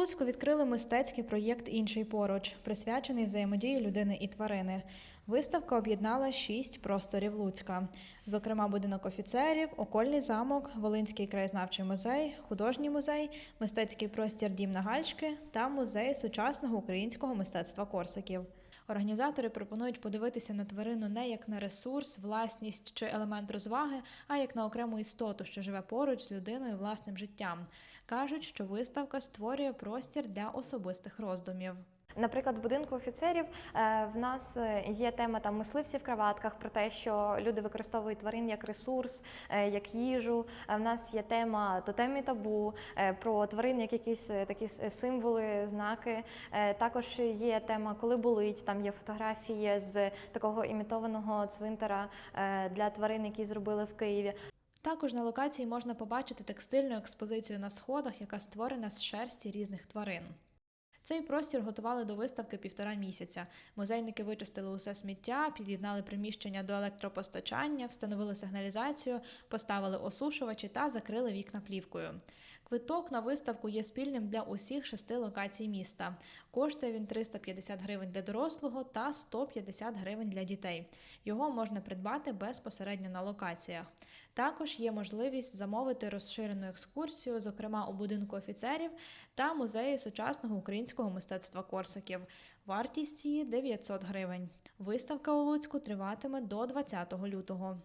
Луцьку відкрили мистецький проєкт Інший поруч, присвячений взаємодії людини і тварини. Виставка об'єднала шість просторів Луцька, зокрема будинок офіцерів, окольний замок, Волинський краєзнавчий музей, художній музей, мистецький простір Дім Нагальшки та музей сучасного українського мистецтва Корсаків. Організатори пропонують подивитися на тварину не як на ресурс, власність чи елемент розваги, а як на окрему істоту, що живе поруч з людиною власним життям. Кажуть, що виставка створює простір для особистих роздумів. Наприклад, в будинку офіцерів е, в нас е, є тема там мисливці в краватках про те, що люди використовують тварин як ресурс, е, як їжу. В нас є тема тотем і табу про тварин, як якісь такі символи, знаки. Також є тема, коли болить. Там є фотографії з такого імітованого цвинтара для тварин, які зробили в Києві. Також на локації можна побачити текстильну експозицію на сходах, яка створена з шерсті різних тварин. Цей простір готували до виставки півтора місяця. Музейники вичистили усе сміття, під'єднали приміщення до електропостачання, встановили сигналізацію, поставили осушувачі та закрили вікна плівкою. Квиток на виставку є спільним для усіх шести локацій міста. Коштує він 350 гривень для дорослого та 150 гривень для дітей. Його можна придбати безпосередньо на локаціях. Також є можливість замовити розширену екскурсію, зокрема у будинку офіцерів та музеї сучасного українського мистецтва Корсаків. Вартість її 900 гривень. Виставка у Луцьку триватиме до 20 лютого.